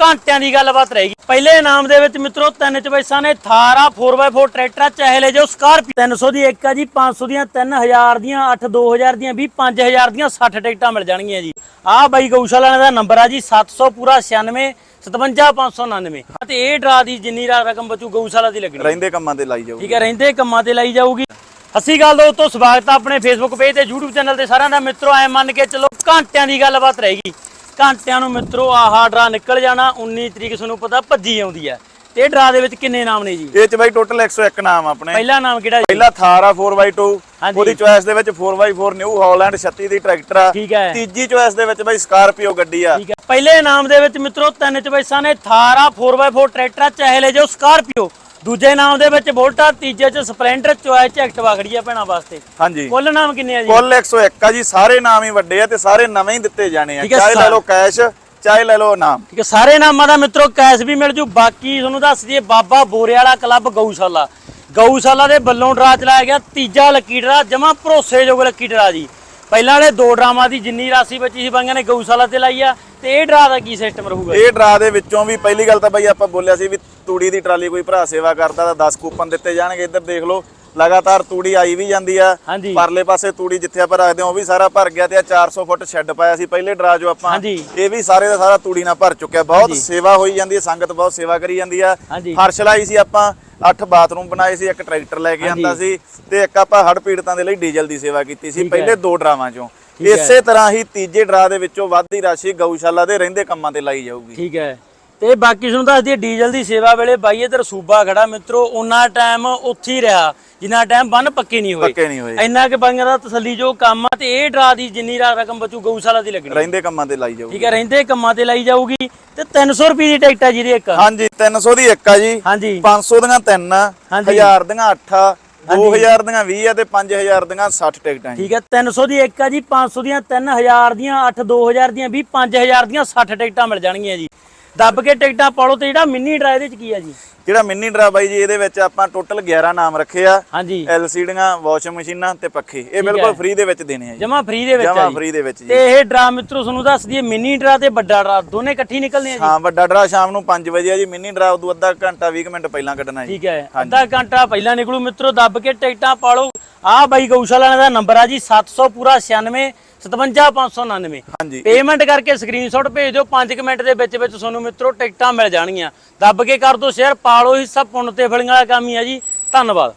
ਘੰਟਿਆਂ ਦੀ ਗੱਲਬਾਤ ਰਹੇਗੀ। ਪਹਿਲੇ ਇਨਾਮ ਦੇ ਵਿੱਚ ਮਿੱਤਰੋ ਤਿੰਨ ਚਵੈਸਾਂ ਨੇ ਥਾਰਾ 4x4 ਟਰੈਕਟਰ ਚਾਹੇ ਲੈ ਜਾਓ ਸਕਾਰਪੀਓ 300 ਦੀ ਇੱਕ ਆ ਜੀ 500 ਦੀਆਂ 3000 ਦੀਆਂ 8 2000 ਦੀਆਂ 20 5000 ਦੀਆਂ 60 ਟਿਕਟਾਂ ਮਿਲ ਜਾਣਗੀਆਂ ਜੀ। ਆਹ ਬਾਈ ਗਊਸ਼ਾਲਾ ਦਾ ਨੰਬਰ ਆ ਜੀ 700 ਪੂਰਾ 96 57599 ਤੇ ਇਹ ਡਰਾ ਦੀ ਜਿੰਨੀ ਰਕਮ ਬਚੂ ਗਊਸ਼ਾਲਾ ਦੀ ਲੱਗਣੀ। ਰਹਿੰਦੇ ਕੰਮਾਂ ਤੇ ਲਾਈ ਜਾਊ ਠੀਕ ਹੈ ਰਹਿੰਦੇ ਕੰਮਾਂ ਤੇ ਲਾਈ ਜਾਊਗੀ। ਅਸੀਂ ਗੱਲ ਦੋਸਤੋ ਸਵਾਗਤ ਆ ਆਪਣੇ ਫੇਸਬੁੱਕ ਪੇਜ ਤੇ YouTube ਚੈਨਲ ਤੇ ਸਾਰਿਆਂ ਦਾ। ਮਿੱਤਰੋ ਐ ਮੰਨ ਕੇ ਚੱਲੋ ਘੰਟਿਆਂ ਦੀ ਗੱਲਬਾਤ ਰਹੇਗੀ। ਘੰਟਿਆਂ ਨੂੰ ਮਿੱਤਰੋ ਆਹਾ ਡਰਾ ਨਿਕਲ ਜਾਣਾ 19 ਤਰੀਕ ਤੁਹਾਨੂੰ ਪਤਾ ਭੱਜੀ ਆਉਂਦੀ ਹੈ। ਤੇ ਡਰਾ ਦੇ ਵਿੱਚ ਕਿੰਨੇ ਨਾਮ ਨੇ ਜੀ? ਇਹ ਚ ਬਾਈ ਟੋਟਲ 101 ਨਾਮ ਆਪਣੇ। ਪਹਿਲਾ ਨਾਮ ਕਿਹੜਾ ਜੀ? ਪਹਿਲਾ ਥਾਰ ਆ 4x2 ਹਾਂਜੀ। ਉਹਦੀ ਚੋਇਸ ਦੇ ਵਿੱਚ 4x4 ਨਿਊ ਹਾਲੈਂਡ 36 ਦੀ ਟਰੈਕਟਰ ਆ। ਤੀਜੀ ਚੋਇਸ ਦੇ ਵਿੱਚ ਬਾਈ ਸਕਾਰਪੀਓ ਗੱਡੀ ਆ। ਠੀਕ ਹੈ। ਪਹਿਲੇ ਨਾਮ ਦੇ ਵਿੱਚ ਮਿੱਤਰੋ ਤਿੰਨ ਚੋਇਸਾਂ ਨੇ ਥਾਰਾ 4x4 ਟਰੈਕਟਰ ਚਾਹੇ ਲੈ ਜਾਓ ਸਕਾਰਪੀਓ ਦੂਜੇ ਨਾਮ ਦੇ ਵਿੱਚ ਵੋਲਟਾ ਤੀਜੇ ਚ ਸਪਲੈਂਡਰ ਚੋਇਸ ਚ ਐਕਟਿਵਾ ਖੜੀ ਆ ਭੈਣਾਂ ਵਾਸਤੇ। ਹਾਂਜੀ। ਕੁੱਲ ਨਾਮ ਕਿੰਨੇ ਆ ਜੀ? ਕੁੱਲ 101 ਆ ਜੀ ਸਾਰੇ ਨਾਮ ਹੀ ਵੱਡੇ ਆ ਤੇ ਸਾਰੇ ਨਵੇਂ ਹੀ ਦਿੱਤੇ ਜਾਣੇ ਆ। ਚਾਹੇ ਲੈ ਲਓ ਕੈਸ਼ ਚਾਹੇ ਲੈ ਲਓ ਨਾਮ। ਠੀਕ ਹੈ ਸਾਰੇ ਨਾਮਾਂ ਦਾ ਮਿੱਤਰੋ ਕੈਸ਼ ਵੀ ਮਿਲ ਜੂ। ਬਾਕੀ ਤੁਹਾਨੂੰ ਦੱਸ ਦਈਏ ਬਾਬਾ ਬੋਰੇ ਵਾਲਾ ਕਲੱਬ ਗਊਸ਼ਾਲਾ। ਗਊਸ਼ਾਲਾ ਦੇ ਵੱਲੋਂ ਡਰਾ ਚਲਾਇਆ ਗਿਆ ਤੀਜਾ ਲੱਕੀ ਡਰਾ ਜਮਾ ਭਰੋਸੇਯੋਗ ਲੱਕੀ ਡਰਾ ਜੀ। ਪਹਿਲਾਂ ਵਾਲੇ ਦੋ ਡਰਾਮਾਂ ਦੀ ਜਿੰਨੀ ਰਾਸ਼ੀ ਬਚੀ ਸੀ ਬਾਈਆਂ ਨੇ ਗਊਸ਼ਾਲਾ ਤੇ ਲਾਈ ਆ ਤੇ ਇਹ ਡਰਾ ਦਾ ਕੀ ਸਿਸਟਮ ਰਹੂਗਾ? ਇਹ ਡਰਾ ਦੇ ਵਿੱਚੋਂ ਵੀ ਪਹਿਲੀ ਗੱਲ ਤਾਂ ਬਾਈ ਆਪਾਂ ਬੋਲਿਆ ਸੀ ਵੀ ਤੂੜੀ ਦੀ ਟਰਾਲੀ ਕੋਈ ਭਰਾ ਸੇਵਾ ਕਰਦਾ ਤਾਂ 10 ਕੂਪਨ ਦਿੱਤੇ ਜਾਣਗੇ ਇੱਧਰ ਦੇਖ ਲਓ ਲਗਾਤਾਰ ਤੂੜੀ ਆਈ ਵੀ ਜਾਂਦੀ ਆ। ਪਰਲੇ ਪਾਸੇ ਤੂੜੀ ਜਿੱਥੇ ਆਪਾਂ ਰੱਖਦੇ ਹਾਂ ਉਹ ਵੀ ਸਾਰਾ ਭਰ ਗਿਆ ਤੇ ਆ 400 ਫੁੱਟ ਸ਼ੈੱਡ ਪਾਇਆ ਸੀ ਪਹਿਲੇ ਡਰਾ ਜੋ ਆਪਾਂ। ਇਹ ਵੀ ਸਾਰੇ ਦਾ ਸਾਰਾ ਤੂੜੀ ਨਾਲ ਭਰ ਚੁੱਕਿਆ। ਬਹੁਤ ਸੇਵਾ ਹੋਈ ਜਾਂਦੀ ਹੈ ਸੰਗਤ ਬਹੁਤ ਸੇਵਾ ਕਰੀ ਜਾਂਦੀ ਆ। ਫਰਸ਼ ਲਾਈ ਸੀ ਆਪਾਂ 8 ਬਾਥਰੂਮ ਬਣਾਏ ਸੀ ਇੱਕ ਟਰੈਕਟਰ ਲੈ ਕੇ ਆਂਦਾ ਸੀ ਤੇ ਇੱਕ ਆਪਾਂ ਹੜ ਪੀੜਤਾਂ ਦੇ ਲਈ ਡੀਜ਼ਲ ਦੀ ਸੇਵਾ ਕੀਤੀ ਸੀ। ਪਹਿਲੇ ਦੋ ਡਰਾਵਾਂ ਚੋਂ। ਇਸੇ ਤਰ੍ਹਾਂ ਹੀ ਤੀਜੇ ਡਰਾ ਦੇ ਵਿੱਚੋਂ ਵੱਧਦੀ ਰਾਸ਼ੀ ਗਊਸ਼ਾਲਾ ਦੇ ਰਹਿੰਦੇ ਕੰਮਾਂ ਤੇ ਲਾਈ ਜਾਊਗੀ। ਠੀਕ ਹੈ। ਤੇ ਬਾਕੀ ਤੁਹਾਨੂੰ ਦੱਸ ਦਈਏ ਡੀਜ਼ਲ ਦੀ ਸੇਵਾ ਵੇਲੇ ਬਾਈ ਇਧਰ ਸੂਬਾ ਖੜਾ। ਮਿੱਤਰੋ ਉਹਨਾਂ ਟਾਈਮ ਉੱਥੇ ਹੀ ਰਿਹਾ ਜਿੰਨਾ ਟਾਈਮ ਬੰਨ ਪੱਕੇ ਨਹੀਂ ਹੋਏ। ਪੱਕੇ ਨਹੀਂ ਹੋਏ। ਇੰਨਾ ਕਿ ਬਾਈਆਂ ਦਾ ਤਸੱਲੀ ਜੋ ਕੰਮ ਆ ਤੇ ਇਹ ਡਰਾ ਦੀ ਜਿੰਨੀ ਰਕਮ ਬਚੂ ਗਊਸ਼ਾਲਾ ਦੀ ਲੱਗਣੀ ਰਹਿੰਦੇ ਕੰਮਾਂ ਤੇ ਲਾਈ ਜਾਊਗੀ। ਠੀਕ ਹੈ ਰਹਿੰਦੇ ਕੰਮਾਂ ਤੇ ਲਾਈ ਜਾਊਗੀ। ਤੇ 300 ਰੁਪਏ ਦੀ ਟਿਕਟ ਆ ਜਿਹਦੀ ਇੱਕ। ਹਾਂਜੀ 300 ਦੀ ਇੱਕ ਆ ਜੀ। ਹਾਂਜੀ। 500 ਦੀਆਂ ਤਿੰਨ ਆ ਹਾਂਜੀ। 1000 ਦੀਆਂ 8 ਆ 2000 ਦੀਆਂ 20 ਆ ਤੇ 5000 ਦੀਆਂ 60 ਟਿਕਟਾਂ ਜੀ। ਠੀਕ ਹੈ 300 ਦੀ ਇੱਕ ਆ ਜੀ 500 ਦੀਆਂ 3000 ਦੀਆਂ 8 2000 ਦੀਆਂ 20 5000 ਦੀਆਂ 60 ਟਿਕਟਾਂ ਮਿਲ ਜਾਣਗੀਆਂ ਜੀ। ਦੱਬ ਕੇ ਟਿਕਟਾਂ ਪਾਲੋ ਤੇ ਜਿਹੜਾ ਮਿੰਨੀ ਡਰਾ ਇਹਦੇ ਚ ਕੀ ਆ ਜੀ? ਜਿਹੜਾ ਮਿੰਨੀ ਡਰਾ ਬਾਈ ਜੀ ਇਹਦੇ ਵਿੱਚ ਆਪਾਂ ਟੋਟਲ 11 ਨਾਮ ਰੱਖੇ ਆ। ਹਾਂਜੀ। ਐਲਸੀਡੀਆਂ ਵਾਸ਼ਿੰਗ ਮਸ਼ੀਨਾਂ ਤੇ ਪੱਖੇ। ਇਹ ਬਿਲਕੁਲ ਫ੍ਰੀ ਦੇ ਵਿੱਚ ਦੇਣੇ ਆ ਜੀ। ਜਮਾ ਫ੍ਰੀ ਦੇ ਵਿੱਚ ਜਮਾ ਆ ਜੀ। ਫ੍ਰੀ ਦੇ ਵਿੱਚ ਜੀ। ਤੇ ਇਹ ਡਰਾ ਮਿੱਤਰੋ ਤੁਹਾਨੂੰ ਦੱਸ ਦਈਏ ਮਿੰਨੀ ਡਰਾ ਤੇ ਵੱਡਾ ਡਰਾ ਦੋਨੇ ਇਕੱਠੀ ਨਿਕਲਦੇ ਆ ਜੀ। ਹਾਂ ਵੱਡਾ ਡਰਾ ਸ਼ਾਮ ਨੂੰ 5 ਵਜੇ ਆ ਜੀ। ਮਿੰਨੀ ਡਰਾ ਉਦੋਂ ਅੱਧਾ ਘੰਟਾ 20 ਮਿੰਟ ਪਹਿਲਾਂ ਕੱਢਣਾ ਜੀ। ਠੀਕ ਹੈ। ਅੱਧਾ ਘੰਟਾ ਪਹਿਲਾਂ ਨਿਕਲੂ ਮਿੱਤਰੋ ਦੱਬ ਕੇ ਟਿਕਟਾਂ ਪਾਲੋ। ਆਹ ਬਾਈ ਗਊਸ਼ਾਲਾ ਦਾ ਨੰਬਰ ਆ ਜੀ 700 ਪੂਰਾ 96 57599 ਹਾਂਜੀ। ਪੇਮੈਂਟ ਕਰਕੇ ਸਕਰੀਨਸ਼ਾਟ ਭੇਜ ਦਿਓ 5 ਮਿੰਟ ਦੇ ਵਿੱਚ ਵਿੱਚ ਤੁਹਾਨੂੰ ਮਿੱਤਰੋ ਟਿਕਟਾਂ ਮਿਲ ਜਾਣਗੀਆਂ। ਦੱਬ ਕੇ ਕਰ ਦਿਓ ਸ਼ੇਅਰ ਪਾਲੋ ਹਿੱਸਾ ਪੁੰਨ ਤੇ ਫਲੀਆਂ ਵਾਲਾ ਕੰਮ ਹੀ ਆ ਜੀ। ਧੰਨਵਾਦ।